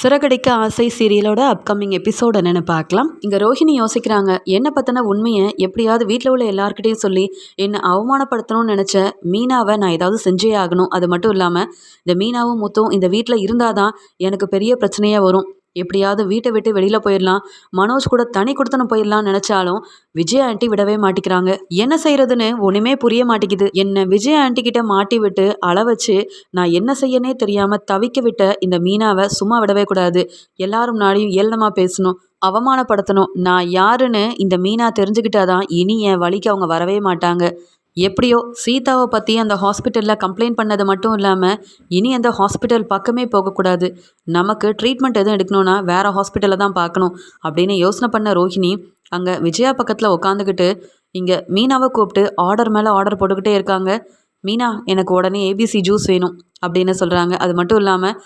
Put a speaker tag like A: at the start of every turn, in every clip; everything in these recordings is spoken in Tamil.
A: சிறகடிக்க ஆசை சீரியலோட அப்கமிங் எபிசோட் என்னென்னு பார்க்கலாம். இங்கே ரோஹிணி யோசிக்கிறாங்க என்னை பற்றின உண்மையை எப்படியாவது வீட்டில் உள்ள எல்லாருக்கிட்டையும் சொல்லி என்னை அவமானப்படுத்தணும்னு நினச்ச மீனாவை நான் ஏதாவது செஞ்சே ஆகணும். அது மட்டும் இல்லாமல் இந்த மீனாவும் முத்தும் இந்த வீட்டில் இருந்தால் தான் எனக்கு பெரிய பிரச்சனையாக வரும். எப்படியாவது வீட்டை விட்டு வெளியில் போயிடலாம். மனோஜ் கூட தனி கொடுத்தனும் போயிடலாம் நினச்சாலும் விஜய் ஆண்டி விடவே மாட்டிக்கிறாங்க. என்ன செய்யறதுன்னு ஒன்றுமே புரிய மாட்டேங்குது. என்னை விஜய் ஆண்டி கிட்ட மாட்டி விட்டு அள வச்சு நான் என்ன செய்யனே தெரியாமல் தவிக்க விட்ட இந்த மீனாவை சும்மா விடவே கூடாது. எல்லாரும் நாளையும் ஏளனமாக பேசணும் அவமானப்படுத்தணும். நான் யாருன்னு இந்த மீனா தெரிஞ்சுக்கிட்டாதான் இனி என் வழிக்கு அவங்க வரவே மாட்டாங்க. எப்படியோ சீதாவை பற்றி அந்த ஹாஸ்பிட்டலில் கம்ப்ளைண்ட் பண்ணது மட்டும் இல்லாமல் இனி அந்த ஹாஸ்பிட்டல் பக்கமே போகக்கூடாது. நமக்கு ட்ரீட்மெண்ட் எதுவும் எடுக்கணும்னா வேறு ஹாஸ்பிட்டலில் தான் பார்க்கணும் அப்படின்னு யோசனை பண்ண ரோஹிணி அங்கே விஜயா பக்கத்தில் உட்காந்துக்கிட்டு இங்கே மீனாவை கூப்பிட்டு ஆர்டர் மேலே ஆர்டர் போட்டுக்கிட்டே இருக்காங்க. மீனா எனக்கு உடனே ஏபிசி ஜூஸ் வேணும் அப்படின்னு சொல்கிறாங்க அது மட்டும் இல்லாமல்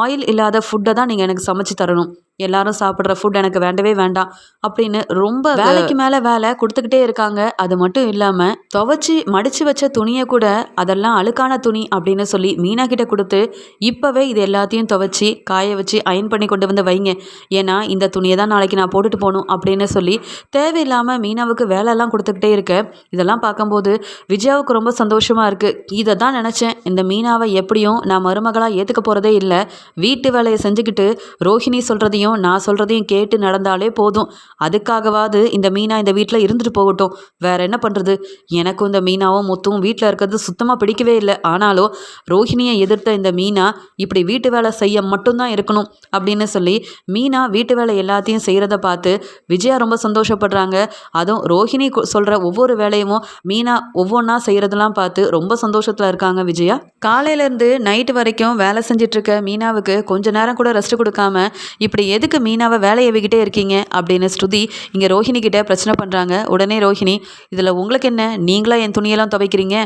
A: ஆயில் இல்லாத ஃபுட்டை தான் நீங்கள் எனக்கு சமைச்சு தரணும். எல்லாரும் சாப்பிட்ற ஃபுட் எனக்கு வேண்டவே வேண்டாம் அப்படின்னு ரொம்ப வேலைக்கு மேலே வேலை கொடுத்துக்கிட்டே இருக்காங்க. அது மட்டும் இல்லாமல் துவைச்சி மடித்து வச்ச துணியை கூட அதெல்லாம் அழுக்கான துணி அப்படின்னு சொல்லி மீனா கிட்ட கொடுத்து இப்போவே இது எல்லாத்தையும் துவைச்சி காய வச்சு அயன் பண்ணி கொண்டு வந்து வைங்க. ஏன்னா இந்த துணியை தான் நாளைக்கு நான் போட்டுட்டு போகணும் அப்படின்னு சொல்லி தேவையில்லாமல் மீனாவுக்கு வேலையெல்லாம் கொடுத்துக்கிட்டே இருக்க. இதெல்லாம் பார்க்கும்போது விஜயாவுக்கு ரொம்ப சந்தோஷமாக இருக்குது இதை தான் நினச்சேன். இந்த மீனாவை எப்படியும் நான் மருமகளாக ஏற்றுக்க போகிறதே இல்லை. வீட்டு வேலையை செஞ்சுக்கிட்டு ரோஹிணி சொல்கிறதையும் நான் சொல்கிறதையும் கேட்டு நடந்தாலே போதும். அதுக்காகவாவது இந்த மீனா இந்த வீட்டில் இருந்துட்டு போகட்டும். வேற என்ன பண்ணுறது எனக்கும் இந்த மீனாவும் முத்தும் வீட்டில் இருக்கிறது சுத்தமாக பிடிக்கவே இல்லை. ஆனாலும் ரோஹிணியை எதிர்த்த இந்த மீனா இப்படி வீட்டு வேலை செய்ய மட்டும்தான் இருக்கணும் அப்படின்னு சொல்லி மீனா வீட்டு வேலை எல்லாத்தையும் செய்கிறத பார்த்து விஜயா ரொம்ப சந்தோஷப்படுறாங்க. அதுவும் ரோஹிணி சொல்கிற ஒவ்வொரு வேலையும் மீனா ஒவ்வொன்றா செய்கிறதெல்லாம் பார்த்து ரொம்ப சந்தோஷத்தில் இருக்காங்க விஜயா. காலையிலேருந்து நைட்டு வரைக்கும் வேலை செஞ்சிட்ருக்க மீனாவுக்கு கொஞ்ச நேரம் கூட ரெஸ்ட் கொடுக்காம இப்படி எதுக்கு மீனாவை வேலையை விக்கிட்டே இருக்கீங்க? அப்படின்னு ஸ்ருதி இங்கே ரோஹிணிக்கிட்ட பிரச்சனை பண்ணுறாங்க உடனே ரோஹிணி இதில் உங்களுக்கு என்ன? நீங்களா என் துணியெல்லாம் துவைக்கிறீங்க?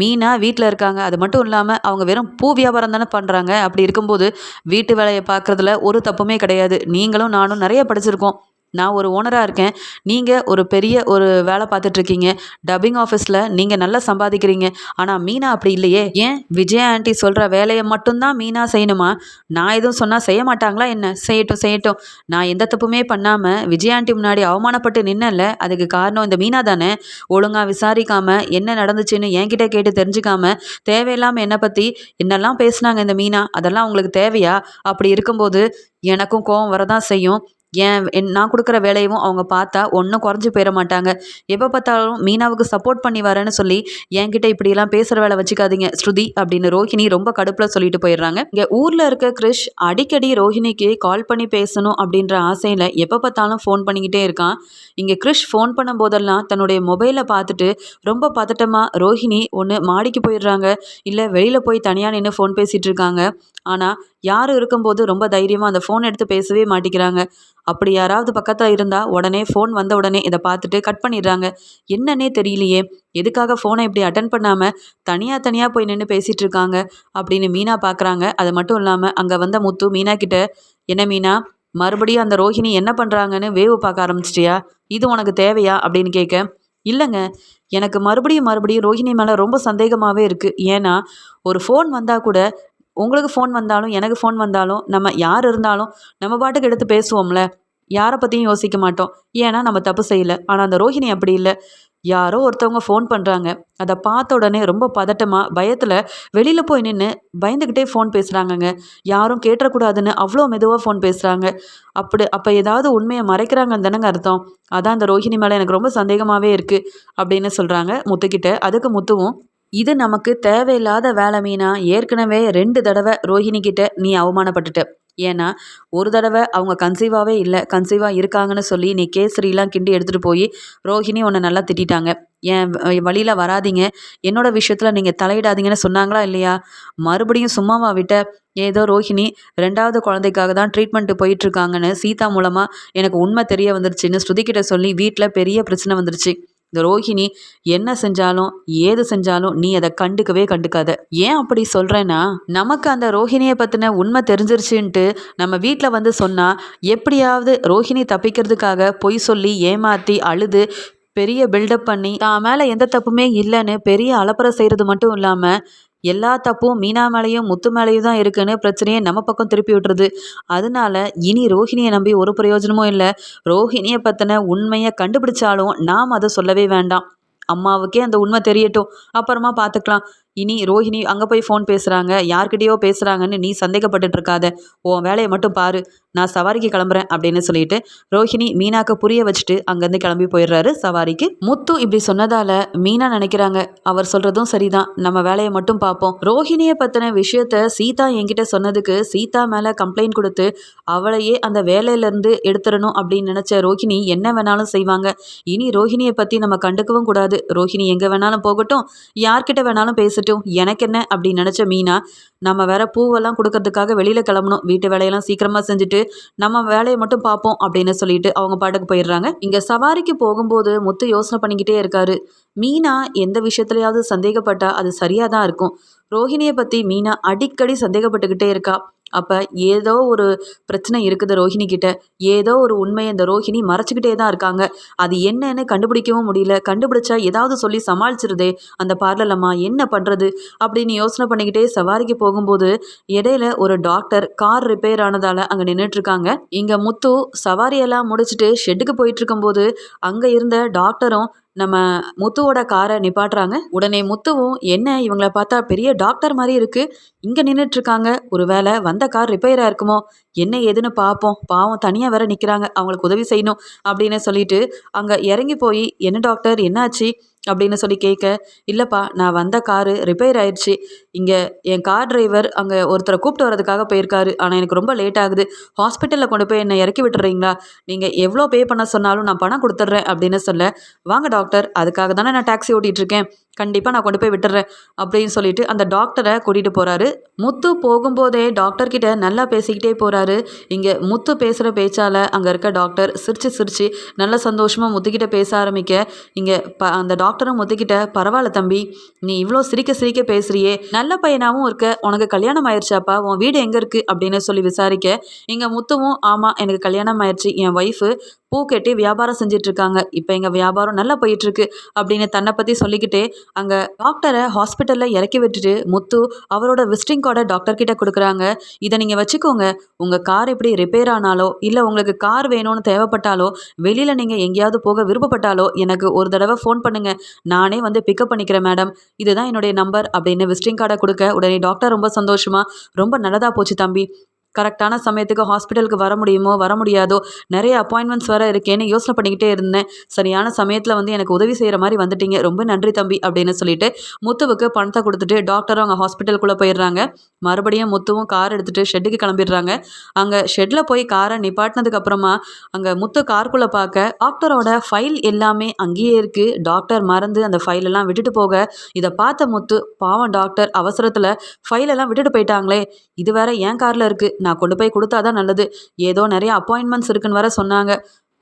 A: மீனா வீட்டில் இருக்காங்க. அது மட்டும் இல்லாமல் அவங்க வெறும் பூ வியாபாரம் தானே பண்ணுறாங்க அப்படி இருக்கும்போது வீட்டு வேலையை பார்க்குறதுல ஒரு தப்புமே கிடையாது. நீங்களும் நானும் நிறைய படிச்சிருக்கோம். நான் ஒரு ஓனராக இருக்கேன். நீங்கள் ஒரு பெரிய ஒரு வேலை பார்த்துட்ருக்கீங்க. டப்பிங் ஆஃபீஸில் நீங்கள் நல்லா சம்பாதிக்கிறீங்க. ஆனால் மீனா அப்படி இல்லையே. ஏன்? விஜயா ஆண்டி சொல்கிற வேலையை மட்டும்தான் மீனா செய்யணுமா? நான் எதுவும் சொன்னால் செய்ய மாட்டாங்களா என்ன? செய்யட்டும் செய்யட்டும். நான் எந்த தப்புமே பண்ணாமல் விஜயா ஆண்டி முன்னாடி அவமானப்பட்டு நின்னல அதுக்கு காரணம் இந்த மீனா தானே? ஒழுங்காக விசாரிக்காமல் என்ன நடந்துச்சுன்னு என்கிட்ட கேட்டு தெரிஞ்சுக்காமல் தேவையில்லாமல் என்னை பற்றி என்னெல்லாம் பேசுனாங்க இந்த மீனா? அதெல்லாம் உங்களுக்கு தேவையா? அப்படி இருக்கும்போது எனக்கும் கோவம் வரதான் செய்யும். ஏன் என் நான் கொடுக்குற வேலையும் அவங்க பார்த்தா ஒன்றும் குறைஞ்சி போயிட மாட்டாங்க. எப்போ பார்த்தாலும் மீனாவுக்கு சப்போர்ட் பண்ணி வரேன்னு சொல்லி என்கிட்ட இப்படிலாம் பேசுகிற வேலை வச்சுக்காதீங்க ஸ்ருதி அப்படின்னு ரோஹிணி ரொம்ப கடுப்பில் சொல்லிட்டு போயிடுறாங்க. இங்கே ஊரில் இருக்க கிறிஷ் அடிக்கடி ரோஹிணிக்கு கால் பண்ணி பேசணும் அப்படின்ற ஆசையில் எப்போ பார்த்தாலும் ஃபோன் பண்ணிக்கிட்டே இருக்கான். இங்கே கிறிஷ் ஃபோன் பண்ணும் போதெல்லாம் தன்னுடைய மொபைலை பார்த்துட்டு ரொம்ப பதட்டமாக ரோஹிணி ஒன்று மாடிக்கு போயிடுறாங்க. இல்லை வெளியில் போய் தனியாக நின்று ஃபோன் பேசிகிட்டு இருக்காங்க. ஆனால் யார் இருக்கும்போது ரொம்ப தைரியமாக அந்த ஃபோன் எடுத்து பேசவே மாட்டேங்கிறாங்க. அப்படி யாராவது பக்கத்தில் இருந்தால் உடனே ஃபோன் வந்த உடனே இதை பார்த்துட்டு கட் பண்ணிடுறாங்க. என்னன்னே தெரியலையே. எதுக்காக ஃபோனை இப்படி அட்டன் பண்ணாமல் தனியாக தனியாக போய் நின்று பேசிகிட்டு இருக்காங்க? அப்படின்னு மீனா பார்க்குறாங்க அது மட்டும் இல்லாமல் அங்கே வந்த முத்து மீனா கிட்ட என்ன மீனா மறுபடியும் அந்த ரோஹிணி என்ன பண்ணுறாங்கன்னு வேவு பார்க்க ஆரம்பிச்சிட்டியா? இது உனக்கு தேவையா? அப்படின்னு கேட்க இல்லைங்க. எனக்கு மறுபடியும் மறுபடியும் ரோஹிணி மேலே ரொம்ப சந்தேகமாகவே இருக்குது ஏன்னா ஒரு ஃபோன் வந்தால் கூட உங்களுக்கு ஃபோன் வந்தாலும் எனக்கு ஃபோன் வந்தாலும் நம்ம யார் இருந்தாலும் நம்ம பாட்டுக்கு எடுத்து பேசுவோம்ல. யாரை பற்றியும் யோசிக்க மாட்டோம். ஏன்னா நம்ம தப்பு செய்யலை. ஆனால் அந்த ரோஹிணி அப்படி இல்லை. யாரோ ஒருத்தவங்க ஃபோன் பண்ணுறாங்க அதை பார்த்த உடனே ரொம்ப பதட்டமாக பயத்தில் வெளியில் போய் நின்று பயந்துக்கிட்டே ஃபோன் பேசுகிறாங்கங்க யாரும் கேட்டக்கூடாதுன்னு அவ்வளோ மெதுவாக ஃபோன் பேசுகிறாங்க அப்படி அப்போ ஏதாவது உண்மையை மறைக்கிறாங்கன்னு தானேங்க அர்த்தம். அதான் அந்த ரோஹிணி மேலே எனக்கு ரொம்ப சந்தேகமாகவே இருக்குது அப்படின்னு சொல்கிறாங்க முத்துக்கிட்ட. அதுக்கு முத்துவும் இது நமக்கு தேவையில்லாத வேலை மீனா. ஏற்கனவே ரெண்டு தடவை ரோஹிணி கிட்ட நீ அவமானப்பட்டுட்ட. ஏன்னா ஒரு தடவை அவங்க கன்சீவாகவே இல்லை. கன்சீவாக இருக்காங்கன்னு சொல்லி நீ கேசரிலாம் கிண்டி எடுத்துகிட்டு போய் ரோஹிணி உன்னை நல்லா திட்டாங்க என் வழியில் வராதிங்க. என்னோடய விஷயத்தில் நீங்கள் தலையிடாதீங்கன்னு சொன்னாங்களா இல்லையா? மறுபடியும் சும்மாவா விட்ட. ஏதோ ரோஹிணி ரெண்டாவது குழந்தைக்காக தான் ட்ரீட்மெண்ட்டு போயிட்டுருக்காங்கன்னு சீதா மூலமாக எனக்கு உண்மை தெரிய வந்துருச்சுன்னு ஸ்ருதிக்கிட்ட சொல்லி வீட்டில் பெரிய பிரச்சனை வந்துருச்சு. இந்த ரோஹிணி என்ன செஞ்சாலும் ஏது செஞ்சாலும் நீ அதை கண்டுக்கவே கண்டுக்காத. ஏன் அப்படி சொல்கிறேன்னா நமக்கு அந்த ரோஹிணியை பற்றின உண்மை தெரிஞ்சிருச்சுன்ட்டு நம்ம வீட்டில் வந்து சொன்னால் எப்படியாவது ரோஹிணி தப்பிக்கிறதுக்காக பொய் சொல்லி ஏமாற்றி அழுது பெரிய பில்டப் பண்ணி தான் மேலே எந்த தப்புமே இல்லைன்னு பெரிய அலப்பறை செய்கிறது மட்டும் இல்லாமல் எல்லா தப்பும் மீனா மேலேயும் முத்து மேலேயும் தான் இருக்குன்னு பிரச்சனையை நம்ம பக்கம் திருப்பி விட்டுருது. அதனால இனி ரோஹிணியை நம்பி ஒரு பிரயோஜனமும் இல்லை. ரோஹிணியை பற்றின உண்மையை கண்டுபிடிச்சாலும் நாம் அதை சொல்லவே வேண்டாம். அம்மாவுக்கே அந்த உண்மை தெரியட்டும். அப்புறமா பார்த்துக்கலாம். இனி ரோஹிணி அங்கே போய் ஃபோன் பேசுகிறாங்க யார்கிட்டயோ பேசுகிறாங்கன்னு நீ சந்தேகப்பட்டுட்டு இருக்காத. உன் வேலையை மட்டும் பாரு. நான் சவாரிக்கு கிளம்புறேன் அப்படின்னு சொல்லிட்டு ரோஹிணி மீனாக்கு புரிய வச்சுட்டு அங்கேருந்து கிளம்பி போயிடுறாரு சவாரிக்கு. முத்து இப்படி சொன்னதால மீனா நினைக்கிறாங்க. அவர் சொல்கிறதும் சரிதான். நம்ம வேலையை மட்டும் பார்ப்போம். ரோஹிணியை பற்றின விஷயத்த சீதா என்கிட்ட சொன்னதுக்கு சீதா மேலே கம்ப்ளைண்ட் கொடுத்து அவளையே அந்த வேலையிலேருந்து எடுத்துடணும் அப்படின்னு நினச்ச ரோஹிணி என்ன வேணாலும் செய்வாங்க. இனி ரோஹிணியை பற்றி நம்ம கண்டுக்கவும் கூடாது. ரோஹிணி எங்கே வேணாலும் போகட்டும். யார்கிட்ட வேணாலும் பேச பேசட்டும் எனக்கு என்ன அப்படின்னு நினச்ச மீனா நம்ம வேற பூவெல்லாம் கொடுக்கறதுக்காக வெளியில் கிளம்பணும். வீட்டு வேலையெல்லாம் சீக்கிரமாக செஞ்சுட்டு நம்ம வேலையை மட்டும் பார்ப்போம் அப்படின்னு சொல்லிட்டு அவங்க பாட்டுக்கு போயிடுறாங்க. இங்கே சவாரிக்கு போகும்போது முத்து யோசனை பண்ணிக்கிட்டே இருக்காரு. மீனா எந்த விஷயத்துலையாவது சந்தேகப்பட்டால் அது சரியாக தான் இருக்கும். ரோஹிணியை பற்றி மீனா அடிக்கடி சந்தேகப்பட்டுக்கிட்டே இருக்கா. அப்போ ஏதோ ஒரு பிரச்சனை இருக்குது ரோஹிணி கிட்ட. ஏதோ ஒரு உண்மையை இந்த ரோஹிணி மறைச்சிக்கிட்டே தான் இருக்காங்க. அது என்னன்னு கண்டுபிடிக்கவும் முடியல. கண்டுபிடிச்சா ஏதாவது சொல்லி சமாளிச்சிருதே. அந்த பார்லலம்மா என்ன பண்ணுறது அப்படின்னு யோசனை பண்ணிக்கிட்டே சவாரிக்கு போகும்போது இடையில ஒரு டாக்டர் கார் ரிப்பேர் ஆனதால் அங்கே நின்றுட்டுருக்காங்க இங்கே முத்து சவாரியெல்லாம் முடிச்சுட்டு ஷெட்டுக்கு போயிட்டு இருக்கும்போது அங்கே இருந்த டாக்டரும் நம்ம முத்துவோட காரை நிப்பாட்டுறாங்க. உடனே முத்துவும் என்ன இவங்கள பார்த்தா பெரிய டாக்டர் மாதிரி இருக்கு. இங்கே நின்றுட்டுருக்காங்க ஒரு வேளை வந்த கார் ரிப்பேராக இருக்குமோ? என்ன ஏதுன்னு பார்ப்போம் பாவம் தனியாக வேற நிற்கிறாங்க அவங்களுக்கு உதவி செய்யணும் அப்படின்னு சொல்லிட்டு அங்கே இறங்கி போய் என்ன டாக்டர்? என்னாச்சு? அப்படின்னு சொல்லி கேட்க இல்லைப்பா நான் வந்த காரு ரிப்பேர் ஆயிடுச்சு இங்கே என் கார் டிரைவர் அங்கே ஒருத்தரை கூப்பிட்டு வரதுக்காக போயிருக்காரு. ஆனால் எனக்கு ரொம்ப லேட் ஆகுது. ஹாஸ்பிட்டலில் கொண்டு போய் என்னை இறக்கி விட்டுறீங்களா? நீங்கள் எவ்வளோ பே பண்ண சொன்னாலும் நான் பணம் கொடுத்துட்றேன் அப்படின்னு சொல்ல வாங்க டாக்டர் அதுக்காக தானே நான் டாக்ஸி ஓட்டிகிட்ருக்கேன் கண்டிப்பாக நான் கொண்டு போய் விட்டுறேன் அப்படின்னு சொல்லிட்டு அந்த டாக்டரை கூட்டிகிட்டு போகிறாரு முத்து போகும்போதே டாக்டர்கிட்ட நல்லா பேசிக்கிட்டே போகிறாரு இங்கே முத்து பேசுகிற பேச்சால் அங்கே இருக்க டாக்டர் சிரித்து சிரித்து நல்ல சந்தோஷமாக முத்துக்கிட்ட பேச ஆரம்பிக்க இங்கே ப அந்த டாக்டரும் முத்துக்கிட்ட பரவாயில்ல தம்பி நீ இவ்வளோ சிரிக்க சிரிக்க பேசுகிறியே நான் நல்ல பையனாகவும் இருக்க. உனக்கு கல்யாணம் ஆயிடுச்சாப்பா உன் வீடு எங்கே இருக்குது அப்படின்னு சொல்லி விசாரிக்க இங்கே முத்துவும் ஆமாம் எனக்கு கல்யாணம் ஆயிடுச்சு என் ஒய்ஃபு பூ கட்டி வியாபாரம் செஞ்சிட்ருக்காங்க. இப்போ எங்கள் வியாபாரம் நல்லா போயிட்டுருக்கு அப்படின்னு தன்னை பற்றி சொல்லிக்கிட்டே அங்கே டாக்டரை ஹாஸ்பிட்டலில் இறக்கி விட்டுட்டு முத்து அவரோட விசிட்டிங் கார்டை டாக்டர்கிட்ட கொடுக்குறாங்க. இதை நீங்கள் வச்சுக்கோங்க. உங்கள் கார் இப்படி ரிப்பேர் ஆனாலோ இல்லை உங்களுக்கு கார் வேணும்னு தேவைப்பட்டாலோ வெளியில் நீங்கள் எங்கேயாவது போக விருப்பப்பட்டாலோ எனக்கு ஒரு தடவை ஃபோன் பண்ணுங்கள் நானே வந்து பிக்கப் பண்ணிக்கிறேன் மேடம் இதுதான் என்னுடைய நம்பர் அப்படின்னு விசிட்டிங் கார்டை கொடுக்க உடனே டாக்டர் ரொம்ப சந்தோஷமாக ரொம்ப நல்லதாக போச்சு தம்பி. கரெக்டான சமயத்துக்கு ஹாஸ்பிட்டலுக்கு வர முடியுமோ வர முடியாதோ நிறைய அப்பாயின்மெண்ட்ஸ் வர இருக்கேன்னு யோசனை பண்ணிக்கிட்டே இருந்தேன். சரியான சமயத்தில் வந்து எனக்கு உதவி செய்கிற மாதிரி வந்துட்டீங்க. ரொம்ப நன்றி தம்பி அப்படின்னு சொல்லிட்டு முத்துவுக்கு பணத்தை கொடுத்துட்டு டாக்டரும் அங்கே ஹாஸ்பிட்டலுக்குள்ளே போயிடுறாங்க. மறுபடியும் முத்துவும் கார் எடுத்துகிட்டு ஷெட்டுக்கு கிளம்பிடுறாங்க. அங்கே ஷெட்டில் போய் காரை நிப்பாட்டினதுக்கப்புறமா அங்கே முத்து கார்க்குள்ளே பார்க்க டாக்டரோட ஃபைல் எல்லாமே அங்கேயே இருக்குது டாக்டர் மறந்து அந்த ஃபைலெல்லாம் விட்டுட்டு போக இதை பார்த்த முத்து பாவம் டாக்டர் அவசரத்தில் ஃபைலெல்லாம் விட்டுட்டு போயிட்டாங்களே. இது வேற என் காரில் இருக்குது நான் கொண்டு போய் கொடுத்தா தான் நல்லது. ஏதோ நிறைய அப்பாயின்மெண்ட்ஸ் இருக்குன்னு வர சொன்னாங்க.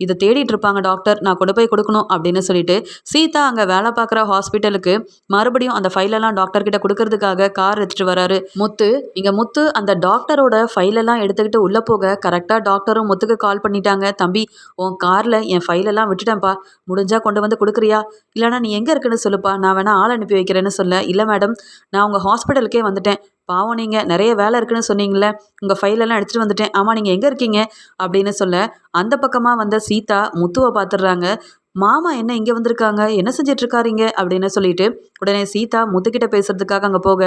A: இதை தேடிட்டு இருப்பாங்க டாக்டர் நான் கொண்டு போய் கொடுக்கணும் அப்படின்னு சொல்லிட்டு சீதா அங்கே வேலை பார்க்குற ஹாஸ்பிட்டலுக்கு மறுபடியும் அந்த ஃபைலெல்லாம் டாக்டர் கிட்ட கொடுக்கறதுக்காக கார் எடுத்துட்டு வராரு. முத்து இங்கே முத்து அந்த டாக்டரோட ஃபைலெல்லாம் எடுத்துக்கிட்டு உள்ளே போக கரெக்டாக டாக்டரும் முத்துக்கு கால் பண்ணிட்டாங்க. தம்பி உன் காரில் என் ஃபைலெல்லாம் விட்டுட்டேன்ப்பா. முடிஞ்சா கொண்டு வந்து கொடுக்குறியா? இல்லைனா நீ எங்கே இருக்குன்னு சொல்லுப்பா. நான் வேணா ஆள் அனுப்பி வைக்கிறேன்னு சொல்ல. இல்லை மேடம் நான் உங்கள் ஹாஸ்பிட்டலுக்கே வந்துட்டேன். பாவம் நீங்கள் நிறைய வேலை இருக்குன்னு சொன்னீங்களே உங்கள் ஃபைலெல்லாம் எடுத்துகிட்டு வந்துட்டேன். ஆமாம் நீங்கள் எங்கே இருக்கீங்க? அப்படின்னு சொல்ல அந்த பக்கமாக வந்த சீதா முத்துவை பார்த்துடுறாங்க. மாமா என்ன இங்கே வந்திருக்காங்க? என்ன செஞ்சிட்ருக்காருங்க? அப்படின்னு சொல்லிட்டு உடனே சீதா முத்துக்கிட்ட பேசுறதுக்காக அங்கே போக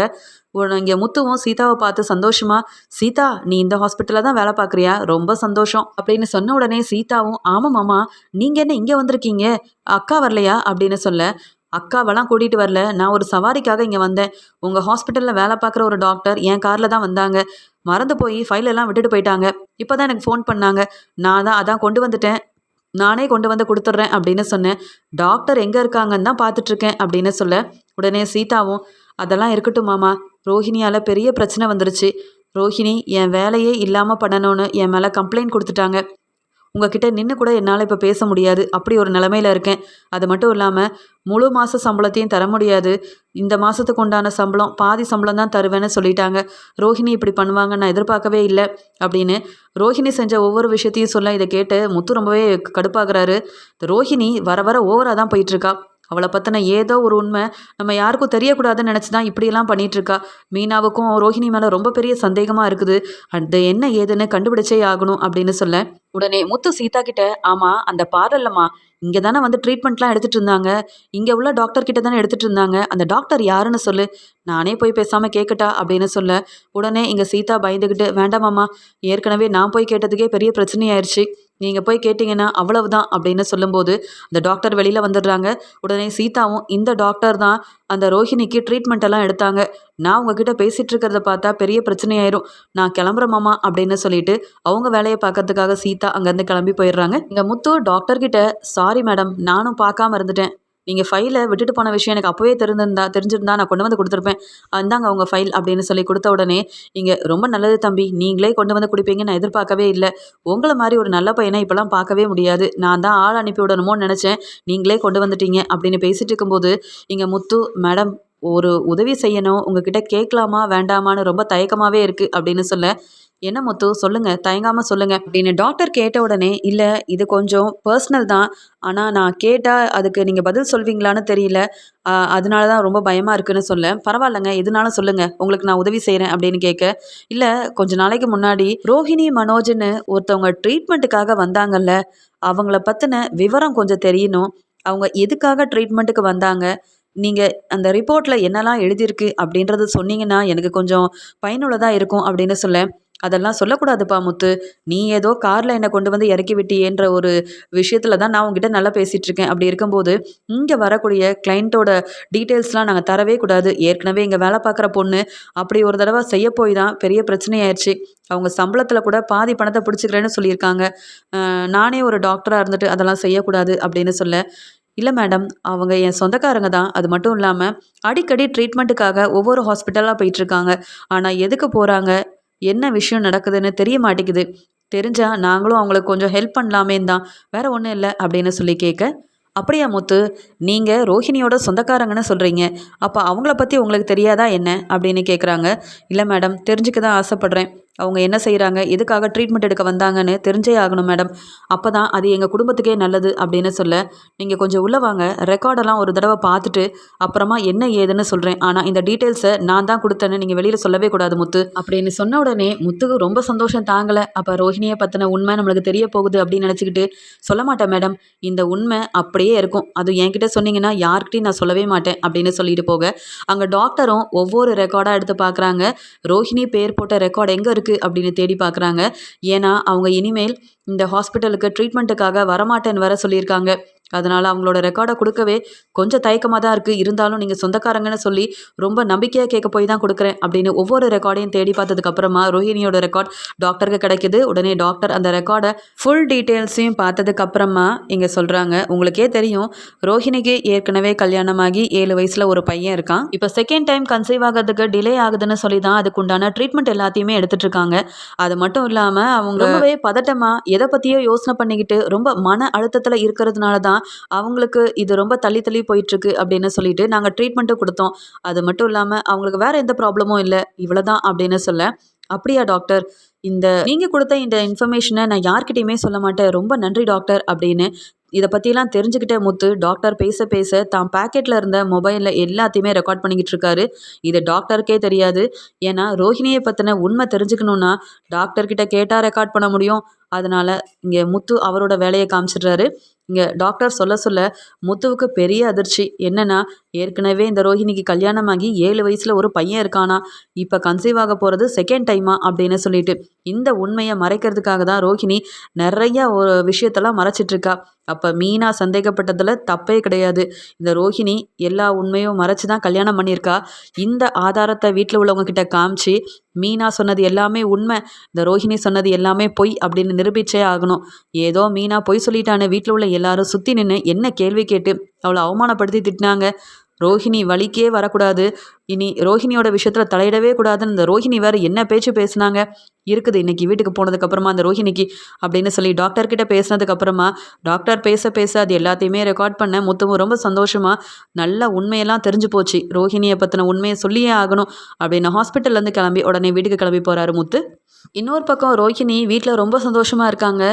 A: இங்கே முத்துவும் சீதாவை பார்த்து சந்தோஷமா சீதா நீ இந்த ஹாஸ்பிட்டலில் தான் வேலை பார்க்குறியா? ரொம்ப சந்தோஷம். அப்படின்னு சொன்ன உடனே சீதாவும் ஆமாம் மாமா நீங்கள் என்ன இங்கே வந்திருக்கீங்க? அக்கா வரலையா? அப்படின்னு சொல்ல அக்காவெல்லாம் கூட்டிகிட்டு வரல. நான் ஒரு சவாரிக்காக இங்கே வந்தேன். உங்கள் ஹாஸ்பிட்டலில் வேலை பார்க்குற ஒரு டாக்டர் என் காரில் தான் வந்தாங்க. மறந்து போய் ஃபைலெல்லாம் விட்டுட்டு போயிட்டாங்க. இப்போ தான் எனக்கு ஃபோன் பண்ணாங்க. நான் தான் அதான் கொண்டு வந்துட்டேன். நானே கொண்டு வந்து கொடுத்துட்றேன் அப்படின்னு சொன்னேன். டாக்டர் எங்கே இருக்காங்கன்னு தான் பார்த்துட்ருக்கேன் அப்படின்னு சொல்ல. உடனே சீதாவும் அதெல்லாம் இருக்கட்டும் மாமா. ரோஹிணியால் பெரிய பிரச்சனை வந்துருச்சு. ரோஹிணி என் வேலையே இல்லாமல் பண்ணணும்னு என் மேலே கம்ப்ளைண்ட் கொடுத்துட்டாங்க. உங்ககிட்ட நின்று கூட என்னால் இப்போ பேச முடியாது. அப்படி ஒரு நிலமையில இருக்கேன். அது மட்டும் இல்லாமல் முழு மாத சம்பளத்தையும் தர முடியாது. இந்த மாதத்துக்கு உண்டான சம்பளம் பாதி சம்பளம் தான் தருவேன்னு சொல்லிட்டாங்க. ரோஹிணி இப்படி பண்ணுவாங்க நான் எதிர்பார்க்கவே இல்லை அப்படின்னு ரோஹிணி செஞ்ச ஒவ்வொரு விஷயத்தையும் சொல்ல இதை கேட்டு முத்து ரொம்பவே கடுப்பாகிறாரு. ரோஹிணி வர வர ஓவராக தான் போயிட்டுருக்கா அவளை பற்றின ஏதோ ஒரு உண்மை நம்ம யாருக்கும் தெரியக்கூடாதுன்னு நினச்சி தான் இப்படியெல்லாம் பண்ணிகிட்ருக்கா மீனாவுக்கும் ரோஹிணி மேலே ரொம்ப பெரிய சந்தேகமாக இருக்குது. அது என்ன ஏதுன்னு கண்டுபிடிச்சே ஆகணும் அப்படின்னு சொல்ல. உடனே முத்து சீதா கிட்ட ஆமாம் அந்த பார்லர்லம்மா இங்கே தானே வந்து ட்ரீட்மெண்ட்லாம் எடுத்துகிட்டு இருந்தாங்க. இங்கே உள்ள டாக்டர் கிட்ட தானே எடுத்துகிட்டு இருந்தாங்க. அந்த டாக்டர் யாருன்னு சொல்லு. நானே போய் பேசாமல் கேட்கட்டா அப்படின்னு சொல்ல. உடனே இங்கே சீதா பயந்துக்கிட்டு வேண்டாமாம்மா ஏற்கனவே நான் போய் கேட்டதுக்கே பெரிய பிரச்சனையாயிருச்சு. நீங்கள் போய் கேட்டிங்கன்னா அவ்வளவுதான் அப்படின்னு சொல்லும்போது அந்த டாக்டர் வெளியில் வந்துடுறாங்க. உடனே சீதாவும் இந்த டாக்டர் தான் அந்த ரோஹிணிக்கு ட்ரீட்மெண்ட் எல்லாம் எடுத்தாங்க. நான் உங்ககிட்ட பேசிகிட்டு இருக்கிறத பார்த்தா பெரிய பிரச்சனையாயிரும். நான் கிளம்புற மாமா அப்படின்னு சொல்லிட்டு அவங்க வேலையை பார்க்கறதுக்காக சீதா அங்கேருந்து கிளம்பி போயிடுறாங்க. இங்கே முத்து டாக்டர்கிட்ட சாரி மேடம் நானும் பார்க்காம இருந்துட்டேன். நீங்கள் ஃபைலை விட்டுட்டு போன விஷயம் எனக்கு அப்போவே தெரிஞ்சிருந்தா தெரிஞ்சிருந்தா நான் கொண்டு வந்து கொடுத்துருப்பேன். அந்தாங்க உங்கள் ஃபைல் அப்படின்னு சொல்லி கொடுத்த உடனே இங்கே ரொம்ப நல்லது தம்பி. நீங்களே கொண்டு வந்து கொடுப்பீங்கன்னு நான் எதிர்பார்க்கவே இல்லை. உங்களை மாதிரி ஒரு நல்ல பையனை இப்போலாம் பார்க்கவே முடியாது. நான் தான் ஆள் அனுப்பி விடணுமோன்னு நினச்சேன். நீங்களே கொண்டு வந்துட்டீங்க. அப்படின்னு பேசிட்டு இருக்கும்போது இங்கே முத்து மேடம் ஒரு உதவி செய்யணும். உங்ககிட்ட கேட்கலாமா? வேண்டாமான்னு ரொம்ப தயக்கமாகவே இருக்குது அப்படின்னு சொல்ல என்ன முத்து? சொல்லுங்க தயங்காம சொல்லுங்க. அப்படின்னு டாக்டர் கேட்ட உடனே இல்லை இது கொஞ்சம் பர்சனல் தான். ஆனால் நான் கேட்டால் அதுக்கு நீங்கள் பதில் சொல்வீங்களான்னு தெரியல. அதனால தான் ரொம்ப பயமாக இருக்குன்னு சொல்ல. பரவாயில்லைங்க எதுனாலும் சொல்லுங்க. உங்களுக்கு நான் உதவி செய்கிறேன் அப்படின்னு கேட்க இல்லை கொஞ்ச நாளைக்கு முன்னாடி ரோஹிணி மனோஜ்னு ஒருத்தவங்க ட்ரீட்மெண்ட்டுக்காக வந்தாங்கல்ல. அவங்கள பற்றின விவரம் கொஞ்சம் தெரியணும். அவங்க எதுக்காக ட்ரீட்மெண்ட்டுக்கு வந்தாங்க? நீங்கள் அந்த ரிப்போர்ட்டில் என்னெல்லாம் எழுதியிருக்கு அப்படின்றது சொன்னீங்கன்னா எனக்கு கொஞ்சம் பயனுள்ளதாக இருக்கும் அப்படின்னு சொல்ல. அதெல்லாம் சொல்லக்கூடாதுப்பா முத்து. நீ ஏதோ காரில் என்னை கொண்டு வந்து இறக்கி விட்டியேன்ற ஒரு விஷயத்தில் தான் நான் உங்ககிட்ட நல்லா பேசிகிட்டு இருக்கேன். அப்படி இருக்கும்போது இங்கே வரக்கூடிய கிளைண்ட்டோட டீட்டெயில்ஸ்லாம் நாங்கள் தரவே கூடாது. ஏற்கனவே இங்கே வேலை பார்க்குற பொண்ணு அப்படி ஒரு தடவை செய்ய போய் தான் பெரிய பிரச்சனையாயிருச்சு. அவங்க சம்பளத்தில் கூட பாதி பணத்தை பிடிச்சிக்கிறேன்னு சொல்லியிருக்காங்க. நானே ஒரு டாக்டராக இருந்துட்டு அதெல்லாம் செய்யக்கூடாது அப்படின்னு சொல்ல. இல்லை மேடம் அவங்க என் சொந்தக்காரங்க தான். அது மட்டும் இல்லாமல் அடிக்கடி ட்ரீட்மெண்ட்டுக்காக ஒவ்வொரு ஹாஸ்பிட்டலாக போயிட்டுருக்காங்க ஆனால் எதுக்கு போகிறாங்க என்ன விஷயம் நடக்குதுன்னு தெரிய மாட்டேங்குது. தெரிஞ்சால் நாங்களும் அவங்களுக்கு கொஞ்சம் ஹெல்ப் பண்ணலாமேன்னு தான். வேற ஒன்றும் இல்லை அப்படின்னு சொல்லி கேட்க அப்படியா முத்து நீங்கள் ரோஹிணியோட சொந்தக்காரங்கன்னு சொல்கிறீங்க அப்போ அவங்கள பற்றி உங்களுக்கு தெரியாதா என்ன? அப்படின்னு கேட்குறாங்க இல்லை மேடம் தெரிஞ்சுக்க தான் ஆசைப்பட்றேன். அவங்க என்ன செய்கிறாங்க எதுக்காக ட்ரீட்மெண்ட் எடுக்க வந்தாங்கன்னு தெரிஞ்சே ஆகணும் மேடம் அப்போ தான் அது எங்கள் குடும்பத்துக்கே நல்லது அப்படின்னு சொல்ல நீங்கள் கொஞ்சம் உள்ளே வாங்க. ரெக்கார்டெல்லாம் ஒரு தடவை பார்த்துட்டு அப்புறமா என்ன ஏதுன்னு சொல்கிறேன் ஆனால் இந்த டீட்டெயில்ஸை நான் தான் கொடுத்தேன்னு நீங்கள் வெளியில் சொல்லவே கூடாது முத்து. அப்படின்னு சொன்ன உடனே முத்துக்கு ரொம்ப சந்தோஷம் தாங்கலை. அப்போ ரோஹிணியை பற்றின உண்மை நம்மளுக்கு தெரிய போகுது அப்படின்னு நினச்சிக்கிட்டு சொல்ல மாட்டேன் மேடம் இந்த உண்மை அப்படியே இருக்கும். அது என்கிட்ட சொன்னீங்கன்னா யார்கிட்டையும் நான் சொல்லவே மாட்டேன் அப்படின்னு சொல்லிட்டு போக அங்கே டாக்டரும் ஒவ்வொரு ரெக்கார்டாக எடுத்து பார்க்குறாங்க. ரோஹிணி பேர் போட்ட ரெக்கார்டு எங்கே இருக்குது அப்படின்னு தேடி பார்க்குறாங்க ஏன்னா அவங்க இனிமேல் இந்த ஹாஸ்பிட்டலுக்கு ட்ரீட்மெண்ட்டுக்காக வரமாட்டேன்னு வர சொல்லியிருக்காங்க. அதனால் அவங்களோட ரெக்கார்டை கொடுக்கவே கொஞ்சம் தயக்கமாக தான் இருக்குது இருந்தாலும் நீங்கள் சொந்தக்காரங்கன்னு சொல்லி ரொம்ப நம்பிக்கையாக கேட்க போய் தான் கொடுக்குறேன் அப்படின்னு ஒவ்வொரு ரெக்கார்டையும் தேடி பார்த்ததுக்கப்புறமா ரோஹினியோட ரோஹிணியோட ரெக்கார்ட் டாக்டருக்கு கிடைக்குது. உடனே டாக்டர் அந்த ரெக்கார்டை ஃபுல் டீட்டெயில்ஸையும் பார்த்ததுக்கப்புறமா இங்கே சொல்கிறாங்க உங்களுக்கே தெரியும் ரோஹிணிக்கு ஏற்கனவே கல்யாணமாகி ஏழு வயசில் ஒரு பையன் இருக்கான். இப்போ செகண்ட் டைம் கன்சீவ் ஆகிறதுக்கு டிலே ஆகுதுன்னு சொல்லி தான் அதுக்குண்டான ட்ரீட்மெண்ட் எல்லாத்தையுமே எடுத்துட்ருக்காங்க அது மட்டும் இல்லாமல் அவங்க ரொம்பவே பதட்டமாக எதை பற்றியோ யோசனை பண்ணிக்கிட்டு ரொம்ப மன அழுத்தத்தில் இருக்கிறதுனால தான் அவங்களுக்கு இது ரொம்ப தள்ளி தள்ளி போயிட்டுருக்கு அப்படின்னு சொல்லிட்டு நாங்கள் ட்ரீட்மெண்ட்டும் கொடுத்தோம். அது மட்டும் இல்லாமல் அவங்களுக்கு வேறு எந்த ப்ராப்ளமும் இல்லை. இவ்வளோ தான் அப்படின்னு சொல்ல அப்படியா டாக்டர் இந்த நீங்கள் கொடுத்த இந்த இன்ஃபர்மேஷனை நான் யார்கிட்டையுமே சொல்ல மாட்டேன். ரொம்ப நன்றி டாக்டர் அப்படின்னு இதை பற்றிலாம் தெரிஞ்சுக்கிட்ட முத்து டாக்டர் பேச பேச தான் பேக்கெட்டில் இருந்த மொபைலில் எல்லாத்தையுமே ரெக்கார்ட் பண்ணிக்கிட்டு இருக்காரு. இது டாக்டருக்கே தெரியாது. ஏன்னா ரோஹிணியை பற்றின உண்மை தெரிஞ்சுக்கணுன்னா டாக்டர்கிட்ட கேட்டால் ரெக்கார்ட் பண்ண முடியும். அதனால் இங்கே முத்து அவரோட வேலையை காமிச்சிடுறாரு. இங்கே டாக்டர் சொல்ல சொல்ல முத்துவுக்கு பெரிய அதிர்ச்சி. என்னன்னா ஏற்கனவே இந்த ரோஹிணிக்கு கல்யாணமாகி ஏழு வயசில் ஒரு பையன் இருக்கானா? இப்போ கன்சீவ் ஆக போகிறது செகண்ட் டைமா அப்படின்னு சொல்லிட்டு இந்த உண்மையை மறைக்கிறதுக்காக தான் ரோஹிணி நிறைய ஒரு விஷயத்தெல்லாம் மறைச்சிட்ருக்கா. அப்போ மீனா சந்தேகப்பட்டதில் தப்பே கிடையாது. இந்த ரோஹிணி எல்லா உண்மையும் மறைச்சி தான் கல்யாணம் பண்ணியிருக்கா. இந்த ஆதாரத்தை வீட்டில் உள்ளவங்க கிட்ட காமிச்சு மீனா சொன்னது எல்லாமே உண்மை. இந்த ரோஹிணி சொன்னது எல்லாமே பொய் அப்படின்னு நிரூபிச்சே ஆகணும். ஏதோ மீனா பொய் சொல்லிட்டான்னு வீட்டில் உள்ள எல்லாரும் சுற்றி நின்று என்ன கேள்வி கேட்டு அவளை அவமானப்படுத்தி திட்டினாங்க. ரோஹிணி வழிக்கே வரக்கூடாது. இனி ரோஹிணியோட விஷயத்தில் தலையிடவே கூடாதுன்னு இந்த ரோஹிணி வேறு என்ன பேச்சு பேசுனாங்க? இருக்குது இன்னைக்கு வீட்டுக்கு போனதுக்கப்புறமா அந்த ரோஹிணிக்கு அப்படின்னு சொல்லி டாக்டர் கிட்ட பேசினதுக்கப்புறமா டாக்டர் பேச பேச அது எல்லாத்தையுமே ரெக்கார்ட் பண்ண முத்தமும் ரொம்ப சந்தோஷமாக நல்ல உண்மையெல்லாம் தெரிஞ்சு போச்சு. ரோஹிணியை பற்றின உண்மையை சொல்லியே ஆகணும் அப்படின்னு ஹாஸ்பிட்டல்லேருந்து கிளம்பி உடனே வீட்டுக்கு கிளம்பி போகிறாரு முத்து. இன்னொரு பக்கம் ரோஹிணி வீட்டில் ரொம்ப சந்தோஷமாக இருக்காங்க.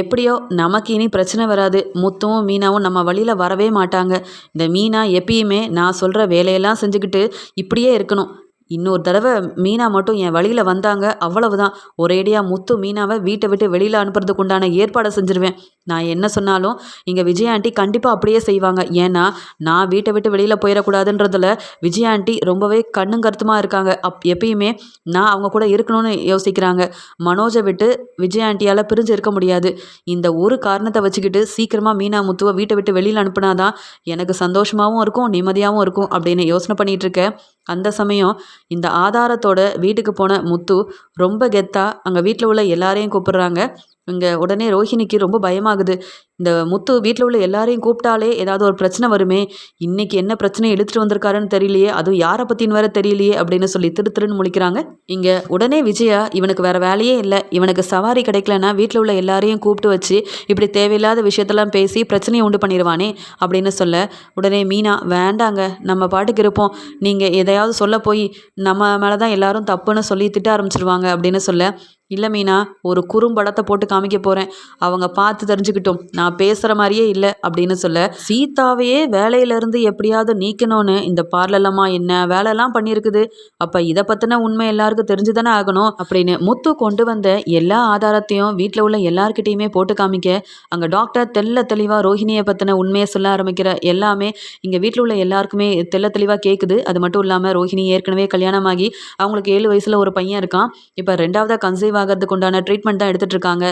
A: எப்படியோ நமக்கு இனி பிரச்சனை வராது. முத்தும் மீனாவும் நம்ம வழியில் வரவே மாட்டாங்க. இந்த மீனா எப்பயுமே நான் சொல்கிற வேலையெல்லாம் செஞ்சுக்கிட்டு இப்படியே இருக்கணும். இன்னொரு தடவை மீனா மட்டும் என் வழியில் வந்தாங்க. அவ்வளவுதான். ஒரேடியாக முத்து மீனாவை வீட்டை விட்டு வெளியில் அனுப்புறதுக்கு உண்டான ஏற்பாடை செஞ்சுருவேன். நான் என்ன சொன்னாலும் இங்கே விஜய் ஆண்டி கண்டிப்பாக அப்படியே செய்வாங்க. ஏன்னா நான் வீட்டை விட்டு வெளியில் போயிடக்கூடாதுன்றதுல விஜய் ஆண்டி ரொம்பவே கண்ணும் கருத்துமாக இருக்காங்க. அப் எப்பயுமே நான் அவங்க கூட இருக்கணும்னு யோசிக்கிறாங்க. மனோஜை விட்டு விஜய் ஆண்டியால் பிரிஞ்சு இருக்க முடியாது. இந்த ஒரு காரணத்தை வச்சுக்கிட்டு சீக்கிரமாக மீனா முத்துவை வீட்டை விட்டு வெளியில் அனுப்புனாதான் எனக்கு சந்தோஷமாகவும் இருக்கும் நிம்மதியாகவும் இருக்கும் அப்படின்னு யோசனை பண்ணிகிட்டு இருக்கேன் அந்த சமயம் இந்த ஆதாரத்தோட வீட்டுக்கு போன முத்து ரொம்ப கெத்தாக அங்கே வீட்டில் உள்ள எல்லாரையும் கூப்பிடுறாங்க. இங்கே உடனே ரோஹிணிக்கு ரொம்ப பயமாகுது. இந்த முத்து வீட்டில் உள்ள எல்லாரையும் கூப்பிட்டாலே ஏதாவது ஒரு பிரச்சனை வருமே இன்னைக்கு என்ன பிரச்சனை எடுத்துகிட்டு வந்திருக்காருன்னு தெரியலையே அதுவும் யாரை பற்றின்னு வேற தெரியலையே அப்படின்னு சொல்லி திரு திருன்னு முழிக்கிறாங்க. இங்கே உடனே விஜயா இவனுக்கு வேற வேலையே இல்லை இவனுக்கு சவாரி கிடைக்கலன்னா வீட்டில் உள்ள எல்லாரையும் கூப்பிட்டு வச்சு இப்படி தேவையில்லாத விஷயத்தெல்லாம் பேசி பிரச்சனையை உண்டு பண்ணிடுவானே அப்படின்னு சொல்ல உடனே மீனா வேண்டாங்க நம்ம பாட்டுக்கு இருப்போம். நீங்கள் எதையாவது சொல்ல போய் நம்ம மேலே தான் எல்லாரும் தப்புன்னு சொல்லி திட்ட ஆரம்பிச்சிருவாங்க அப்படின்னு சொல்ல இல்லை மீனா ஒரு குறும்படத்தை போட்டு காமிக்க போகிறேன் அவங்க பார்த்து தெரிஞ்சுக்கிட்டோம். நான் பேசுகிற மாதிரியே இல்லை அப்படின்னு சொல்ல சீதாவையே வேலையிலேருந்து எப்படியாவது நீக்கணும்னு இந்த பார்லலம்மா என்ன வேலைலாம் பண்ணியிருக்குது? அப்போ இதை பற்றின உண்மை எல்லாருக்கும் தெரிஞ்சு தானே ஆகணும்? அப்படின்னு முத்து கொண்டு வந்த எல்லா ஆதாரத்தையும் வீட்டில் உள்ள எல்லார்கிட்டையுமே போட்டு காமிக்க அங்கே டாக்டர் தெல்ல தெளிவாக ரோஹிணியை பற்றின உண்மையை சொல்ல ஆரம்பிக்கிற எல்லாமே இங்கே வீட்டில் உள்ள எல்லாருக்குமே தெல்ல தெளிவாக கேட்குது அது மட்டும் இல்லாமல் ரோஹிணி ஏற்கனவே கல்யாணமாகி அவங்களுக்கு ஏழு வயசில் ஒரு பையன் இருக்கான். இப்போ ரெண்டாவதாக கன்சீவ் ஆகிறதுக்கு உண்டான ட்ரீட்மெண்ட் தான் எடுத்துகிட்டு இருக்காங்க.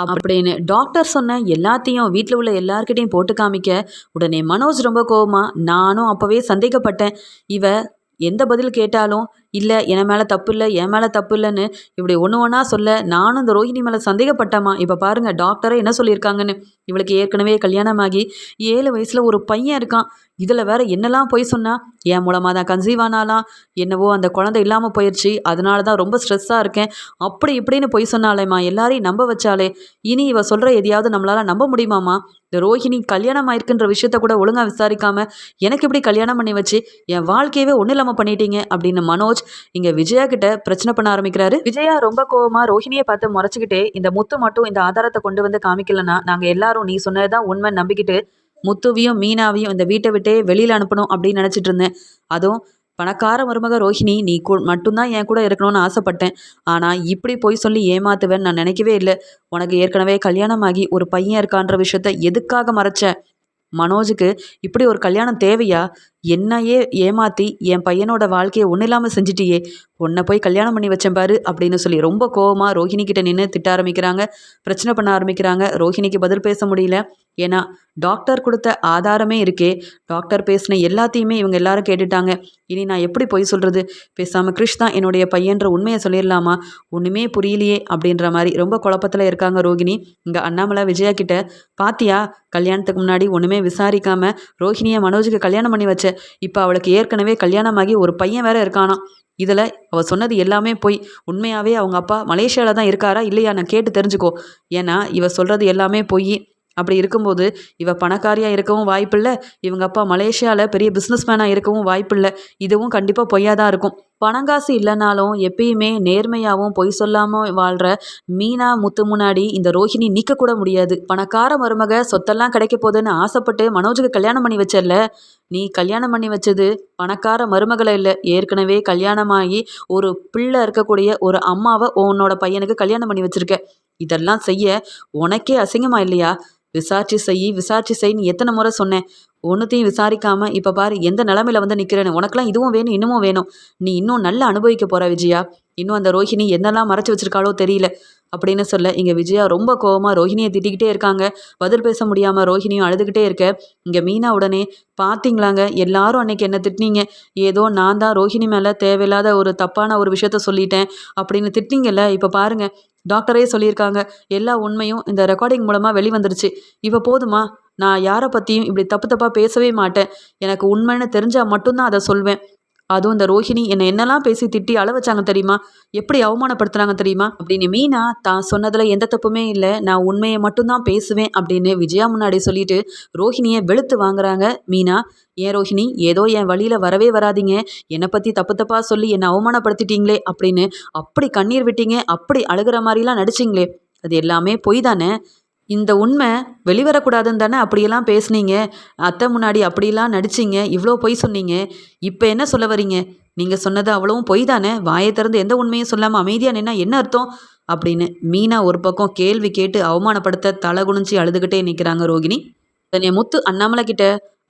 A: அப்படின்னு டாக்டர் சொன்ன எல்லாத்தையும் வீட்டில் உள்ள எல்லார்கிட்டையும் போட்டு காமிக்க உடனே மனோஜ் ரொம்ப கோவமா நானும் அப்போவே சந்தேகப்பட்டேன். இவ எந்த பதில் கேட்டாலும் இல்லை என் மேலே தப்பு இல்லை என் மேலே தப்பு இல்லைன்னு இப்படி ஒன்று ஒன்றா சொல்ல நானும் இந்த ரோஹிணி மேலே சந்தேகப்பட்டேம்மா. இப்போ பாருங்கள் டாக்டரே என்ன சொல்லியிருக்காங்கன்னு. இவளுக்கு ஏற்கனவே கல்யாணமாகி ஏழு வயசில் ஒரு பையன் இருக்கான். இதில் வேற என்னெல்லாம் போய் சொன்னா? என் மூலமாக தான் கன்சீவ் ஆனாலாம் என்னவோ அந்த குழந்தை இல்லாமல் போயிடுச்சு அதனால தான் ரொம்ப ஸ்ட்ரெஸ்ஸாக இருக்கேன். அப்படி இப்படின்னு பொய் சொன்னாலேம்மா எல்லாரையும் நம்ப வச்சாலே இனி இவ சொல்கிற எதையாவது நம்மளால் நம்ப முடியுமாம்மா? இந்த ரோஹிணி கல்யாணம் ஆயிருக்குன்ற விஷயத்த கூட ஒழுங்காக விசாரிக்காம எனக்கு இப்படி கல்யாணம் பண்ணி வச்சு என் வாழ்க்கையவே ஒன்றும் இல்லாமல் பண்ணிட்டீங்க அப்படின்னு மனோஜ் இங்கே விஜயா கிட்ட பிரச்சனை பண்ண ஆரம்பிக்கிறாரு. விஜயா ரொம்ப கோவமா ரோஹிணியை பார்த்து முறைச்சுக்கிட்டே இந்த முத்து மட்டும் இந்த ஆதாரத்தை கொண்டு வந்து காமிக்கலன்னா நாங்கள் எல்லாரும் நீ சொன்னதுதான் உண்மை நம்பிக்கிட்டு முத்துவையும் மீனாவையும் இந்த வீட்டை விட்டே வெளியில் அனுப்பணும் அப்படின்னு நினச்சிட்டு இருந்தேன். அதுவும் பணக்கார மருமக ரோஹிணி நீ கூ மட்டும்தான் என் கூட இருக்கணும்னு ஆசைப்பட்டேன். ஆனால் இப்படி போய் சொல்லி ஏமாத்துவேன்னு நான் நினைக்கவே இல்லை. உனக்கு ஏற்கனவே கல்யாணமாகி ஒரு பையன் இருக்கான்ற விஷயத்த எதுக்காக மறைச்ச? மனோஜுக்கு இப்படி ஒரு கல்யாணம் தேவையா? என்னையே ஏமாற்றி என் பையனோட வாழ்க்கையை ஒன்றும் இல்லாமல் செஞ்சிட்டியே. உன்னை போய் கல்யாணம் பண்ணி வச்சேன் பாரு அப்படின்னு சொல்லி ரொம்ப கோவமாக ரோஹிணி கிட்ட நின்று திட்ட ஆரம்பிக்கிறாங்க. பிரச்சனை பண்ண ஆரம்பிக்கிறாங்க. ரோஹிணிக்கு பதில் பேச முடியல. ஏன்னா டாக்டர் கொடுத்த ஆதாரமே இருக்கே. டாக்டர் பேசின எல்லாத்தையுமே இவங்க எல்லாரும் கேட்டுட்டாங்க. இனி நான் எப்படி போய் சொல்கிறது பேசாமல் கிருஷ் தான் என்னுடைய பையன்ற உண்மையை சொல்லிடலாமா? ஒன்றுமே புரியலையே அப்படின்ற மாதிரி ரொம்ப குழப்பத்தில் இருக்காங்க ரோகிணி இங்கே அண்ணாமலை விஜயா கிட்ட பாத்தியா கல்யாணத்துக்கு முன்னாடி ஒன்றுமே விசாரிக்காம ரோஹிணியை மனோஜுக்கு கல்யாணம் பண்ணி வச்ச இப்போ அவளுக்கு ஏற்கனவே கல்யாணமாகி ஒரு பையன் வேற இருக்கானா இதில் அவள் சொன்னது எல்லாமே போய். உண்மையாகவே அவங்க அப்பா மலேசியாவில் தான் இருக்காரா இல்லையா? நான் கேட்டு தெரிஞ்சுக்கோ. ஏன்னா இவ சொல்கிறது எல்லாமே போய். அப்படி இருக்கும்போது இவ பணக்காரியாக இருக்கவும் வாய்ப்பில்லை இவங்க அப்பா மலேசியாவில் பெரிய பிஸ்னஸ்மேனாக இருக்கவும் வாய்ப்பில்லை. இதுவும் கண்டிப்பாக பொய்யாக தான் இருக்கும். பணங்காசு இல்லைனாலும் எப்பயுமே நேர்மையாகவும் பொய் சொல்லாமல் வாழ்கிற மீனா முத்து முன்னாடி இந்த ரோஹிணி நிற்கக்கூட முடியாது. பணக்கார மருமக சொத்தெல்லாம் கிடைக்க போகுதுன்னு ஆசைப்பட்டு மனோஜுக்கு கல்யாணம் பண்ணி வச்சல நீ கல்யாணம் பண்ணி வச்சது பணக்கார மருமகளை இல்லை. ஏற்கனவே கல்யாணமாகி ஒரு பிள்ளை இருக்கக்கூடிய ஒரு அம்மாவை உன்னோட பையனுக்கு கல்யாணம் பண்ணி வச்சிருக்க. இதெல்லாம் செய்ய உனக்கே அசிங்கமா இல்லையா? விசாரிச்சு செய் விசாரிச்சு செய்ன்னு எத்தனை முறை சொன்னேன். ஒன்றுத்தையும் விசாரிக்காம இப்போ பாரு எந்த நிலமையில வந்து நிற்கிறேன்னு உனக்கெல்லாம் இதுவும் வேணும் இன்னமும் வேணும். நீ இன்னும் நல்லா அனுபவிக்க போற விஜயா. இன்னும் அந்த ரோஹிணி என்னெல்லாம் மறைச்சு வச்சிருக்காளோ தெரியல. அப்படின்னு சொல்ல இங்கே விஜயா ரொம்ப கோவமாக ரோஹிணியை திட்டிக்கிட்டே இருக்காங்க. பதில் பேச முடியாமல் ரோஹிணியும் அழுதுகிட்டே இருக்க. இங்கே மீனா உடனே பார்த்தீங்களாங்க எல்லாரும் அன்னைக்கு என்ன திட்டினீங்க? ஏதோ நான் தான் ரோஹிணி மேலே தேவையில்லாத ஒரு தப்பான ஒரு விஷயத்த சொல்லிட்டேன். அப்படின்னு திட்டிங்கல்ல இப்போ பாருங்க டாக்டரே சொல்லியிருக்காங்க. எல்லா உண்மையும் இந்த ரெக்கார்டிங் மூலமாக வெளிவந்துருச்சு. இப்போ போதுமா? நான் யாரை பற்றியும் இப்படி தப்பு தப்பாக பேசவே மாட்டேன். எனக்கு உண்மைன்னு தெரிஞ்சால் மட்டும்தான் அதை சொல்வேன். அதுவும் இந்த ரோஹிணி என்னை என்னெல்லாம் பேசி திட்டி அள வச்சாங்க தெரியுமா? எப்படி அவமானப்படுத்துனாங்க தெரியுமா? அப்படின்னு மீனா தான் சொன்னதில் எந்த தப்புமே இல்லை நான் உண்மையை மட்டும்தான் பேசுவேன் அப்படின்னு விஜயா முன்னாடி சொல்லிட்டு ரோஹிணியை வெளுத்து வாங்குறாங்க மீனா. ஏன் ரோஹிணி? ஏதோ என் வழியில் வரவே வராதீங்க. என்னை பற்றி தப்பு தப்பாக சொல்லி என்னை அவமானப்படுத்திட்டீங்களே அப்படின்னு. அப்படி கண்ணீர் விட்டீங்க அப்படி அழுகிற மாதிரிலாம் நடிச்சிங்களே. அது எல்லாமே பொய் தானே? இந்த உண்மை வெளிவரக்கூடாதுன்னு தானே அப்படியெல்லாம் பேசுனீங்க? அத்தை முன்னாடி அப்படிலாம் நடிச்சிங்க இவ்வளோ பொய் சொன்னீங்க. இப்போ என்ன சொல்ல வரீங்க? நீங்கள் சொன்னது அவ்வளவும் பொய் தானே? வாயை திறந்து எந்த உண்மையும் சொல்லாமல் அமைதியாக நின்னா என்ன அர்த்தம்? அப்படின்னு மீனா ஒரு பக்கம் கேள்வி கேட்டு அவமானப்படுத்த தலை குனிஞ்சு அழுதுகிட்டே நிற்கிறாங்க ரோகிணி. தனிய முத்து அண்ணாமலை கிட்ட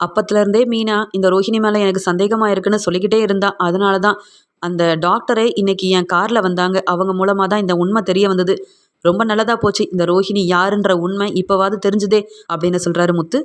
A: அப்பத்துலேருந்தே மீனா இந்த ரோஹிணி மேலே எனக்கு சந்தேகமாக இருக்குன்னு சொல்லிக்கிட்டே இருந்தா. அதனால தான் அந்த டாக்டரே இன்னைக்கு என் காரில் வந்தாங்க. அவங்க மூலமாக தான் இந்த உண்மை தெரிய வந்தது. ரொம்ப நல்லதாக போச்சு. இந்த ரோஹிணி யாருன்ற உண்மை இப்போவாது தெரிஞ்சுதே அப்படின்னு சொல்கிறாரு முத்து.